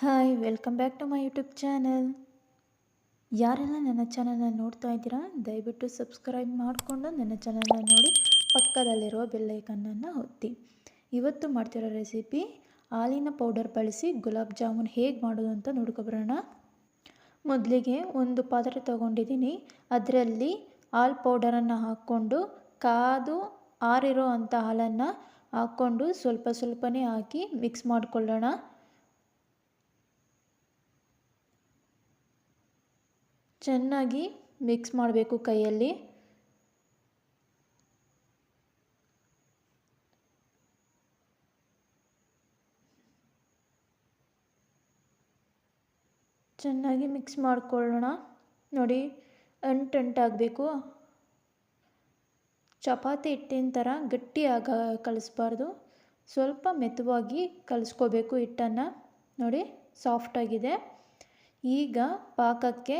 Hi welcome back to my YouTube channel ಯಾರೆಲ್ಲ ನನ್ನ ಚಾನಲ್ನ ನೋಡ್ತಾ ಇದ್ದೀರಾ, ದಯವಿಟ್ಟು ಸಬ್ಸ್ಕ್ರೈಬ್ ಮಾಡಿಕೊಂಡು ನನ್ನ ಚಾನಲ್ನ ನೋಡಿ, ಪಕ್ಕದಲ್ಲಿರುವ ಬೆಲ್ಲೈಕನ್ನನ್ನು ಒತ್ತಿ. ಇವತ್ತು ಮಾಡ್ತಿರೋ ರೆಸಿಪಿ ಹಾಲಿನ ಪೌಡರ್ ಬಳಸಿ ಗುಲಾಬ್ ಜಾಮೂನ್ ಹೇಗೆ ಮಾಡೋದು ಅಂತ ನೋಡ್ಕೊಬರೋಣ ಮೊದಲಿಗೆ ಒಂದು ಪಾತ್ರೆ ತೊಗೊಂಡಿದ್ದೀನಿ. ಅದರಲ್ಲಿ ಹಾಲು ಪೌಡರನ್ನು ಹಾಕ್ಕೊಂಡು, ಕಾದು ಆರಿರೋ ಅಂಥ ಹಾಲನ್ನು ಹಾಕ್ಕೊಂಡು ಸ್ವಲ್ಪ ಸ್ವಲ್ಪನೇ ಹಾಕಿ ಮಿಕ್ಸ್ ಮಾಡಿಕೊಳ್ಳೋಣ. ಚೆನ್ನಾಗಿ ಮಿಕ್ಸ್ ಮಾಡಬೇಕು ಕೈಯಲ್ಲಿ. ಚೆನ್ನಾಗಿ ಮಿಕ್ಸ್ ಮಾಡಿಕೊಳ್ಳೋಣ. ನೋಡಿ ಅಂಟಂಟಾಗಬೇಕು ಚಪಾತಿ ಹಿಟ್ಟಿನ ಥರ ಗಟ್ಟಿಯಾಗ ಕಲಿಸ್ಬಾರ್ದು. ಸ್ವಲ್ಪ ಮೆತ್ತವಾಗಿ ಕಲಿಸ್ಕೋಬೇಕು ಹಿಟ್ಟನ್ನು. ನೋಡಿ ಸಾಫ್ಟಾಗಿದೆ ಈಗ ಪಾಕಕ್ಕೆ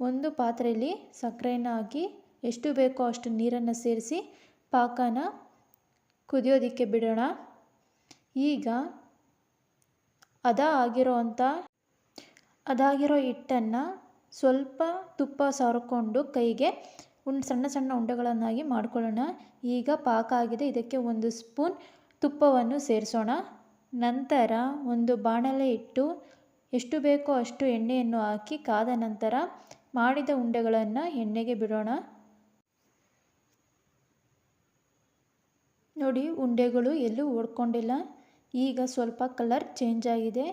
ಒಂದು ಪಾತ್ರೆಯಲ್ಲಿ ಸಕ್ಕರೆಯನ್ನು ಹಾಕಿ ಎಷ್ಟು ಬೇಕೋ ಅಷ್ಟು ನೀರನ್ನು ಸೇರಿಸಿ ಪಾಕನ ಕುದಿಯೋದಕ್ಕೆ ಬಿಡೋಣ. ಈಗ ಅದ ಆಗಿರೋ ಅದಾಗಿರೋ ಹಿಟ್ಟನ್ನು ಸ್ವಲ್ಪ ತುಪ್ಪ ಸಾರಿಕೊಂಡು ಕೈಗೆ ಉಂಡು ಸಣ್ಣ ಸಣ್ಣ ಉಂಡೆಗಳನ್ನಾಗಿ ಮಾಡ್ಕೊಳ್ಳೋಣ. ಈಗ ಪಾಕ ಆಗಿದೆ, ಇದಕ್ಕೆ ಒಂದು ಸ್ಪೂನ್ ತುಪ್ಪವನ್ನು ಸೇರಿಸೋಣ. ನಂತರ ಒಂದು ಬಾಣಲೆ ಇಟ್ಟು ಎಷ್ಟು ಬೇಕೋ ಅಷ್ಟು ಎಣ್ಣೆಯನ್ನು ಹಾಕಿ ಕಾದ ನಂತರ ಮಾಡಿದ ಉಂಡೆಗಳನ್ನು ಎಣ್ಣೆಗೆ ಬಿಡೋಣ. ನೋಡಿ, ಉಂಡೆಗಳು ಎಲ್ಲೂ ಓಡ್ಕೊಂಡಿಲ್ಲ ಈಗ ಸ್ವಲ್ಪ ಕಲರ್ ಚೇಂಜ್ ಆಗಿದೆ.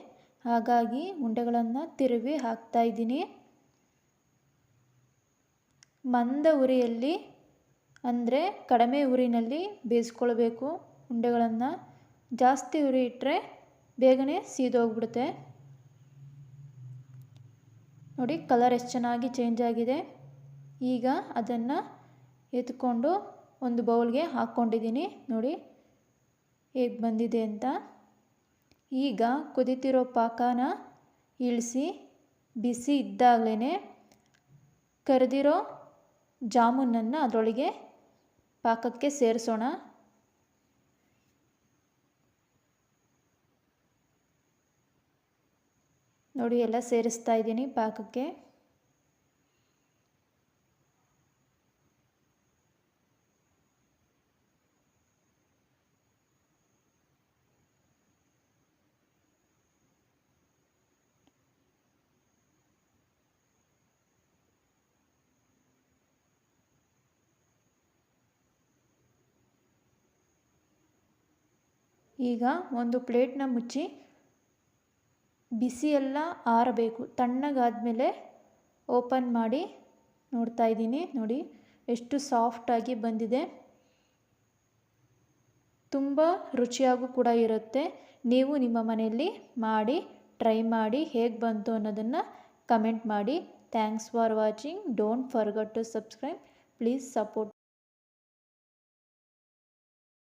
ಹಾಗಾಗಿ ಉಂಡೆಗಳನ್ನು ತಿರುವಿ ಹಾಕ್ತಾ ಇದ್ದೀನಿ. ಮಂದ ಉರಿಯಲ್ಲಿ, ಅಂದರೆ ಕಡಿಮೆ ಉರಿನಲ್ಲಿ ಬೇಯಿಸ್ಕೊಳ್ಬೇಕು ಉಂಡೆಗಳನ್ನು. ಜಾಸ್ತಿ ಉರಿ ಇಟ್ಟರೆ ಬೇಗನೆ ಸೀದೋಗ್ಬಿಡುತ್ತೆ. ನೋಡಿ ಕಲರ್ ಎಷ್ಟು ಚೆನ್ನಾಗಿ ಚೇಂಜ್ ಆಗಿದೆ. ಈಗ ಅದನ್ನು ಎತ್ಕೊಂಡು ಒಂದು ಬೌಲ್ಗೆ ಹಾಕ್ಕೊಂಡಿದ್ದೀನಿ. ನೋಡಿ, ಹೇಗೆ ಬಂದಿದೆ ಅಂತ. ಈಗ ಕುದೀತಿರೋ ಪಾಕನ ಇಳಿಸಿ, ಬಿಸಿ ಇದ್ದಾಗಲೇ ಕರೆದಿರೋ ಜಾಮೂನನ್ನು ಅದರೊಳಗೆ ಪಾಕಕ್ಕೆ ಸೇರಿಸೋಣ. ನೋಡಿ ಎಲ್ಲ ಸೇರಿಸ್ತಾ ಇದ್ದೀನಿ ಪಾಕಕ್ಕೆ. ಈಗ ಒಂದು ಪ್ಲೇಟ್ನ ಮುಚ್ಚಿ ಬಿಸಿ ಎಲ್ಲ ಆರಬೇಕು. ತಣ್ಣಗಾದಮೇಲೆ ಓಪನ್ ಮಾಡಿ ನೋಡ್ತಾ ಇದ್ದೀನಿ. ನೋಡಿ, ಎಷ್ಟು ಸಾಫ್ಟಾಗಿ ಬಂದಿದೆ. ತುಂಬ ರುಚಿಯಾಗೂ ಕೂಡ ಇರುತ್ತೆ. ನೀವು ನಿಮ್ಮ ಮನೆಯಲ್ಲಿ ಮಾಡಿ, ಟ್ರೈ ಮಾಡಿ ಹೇಗೆ ಬಂತು ಅನ್ನೋದನ್ನು ಕಮೆಂಟ್ ಮಾಡಿ. Thanks for watching. Don't forget to subscribe. Please support